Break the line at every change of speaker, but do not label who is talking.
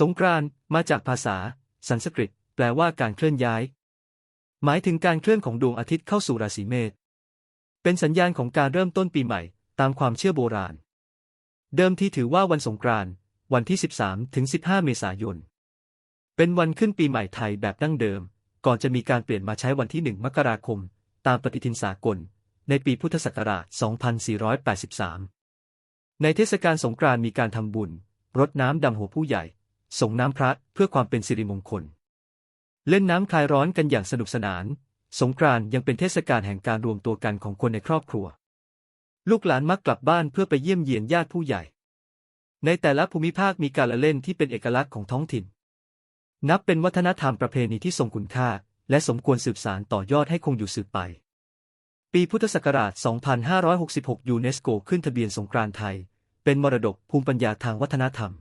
สงกรานต์มาจากภาษา สันสกฤต แปลว่าการเคลื่อนย้าย หมายถึงการเคลื่อนของดวงอาทิตย์เข้าสู่ราศีเมษ เป็นสัญญาณของการเริ่มต้นปีใหม่ ตามความเชื่อโบราณ เดิมที่ถือว่าวันสงกรานต์วันที่ 13 ถึง 15 เมษายน เป็นวันขึ้นปีใหม่ไทยแบบดั้งเดิม ก่อนจะมีการเปลี่ยนมาใช้วันที่ 1 มกราคม ตามปฏิทินสากล ในปีพุทธศักราช 2483 ในเทศกาลสงกรานต์มีการทำบุญ รดน้ำดำหัวผู้ใหญ่ ส่งน้ำพระเพื่อความเป็นสิริมงคล เล่นน้ำคลายร้อนกันอย่างสนุกสนาน สงกรานต์ยังเป็นเทศกาลแห่งการรวมตัวกันของคนในครอบครัว ลูกหลานมักกลับบ้านเพื่อไปเยี่ยมเยียนญาติผู้ใหญ่ ในแต่ละภูมิภาคมีการละเล่นที่เป็นเอกลักษณ์ของท้องถิ่น นับเป็นวัฒนธรรมประเพณีที่ทรงคุณค่า และสมควรสืบสานต่อยอดให้คงอยู่สืบไป ปีพุทธศักราช 2566 ยูเนสโกขึ้นทะเบียนสงกรานต์ไทย เป็นมรดกภูมิปัญญาทางวัฒนธรรม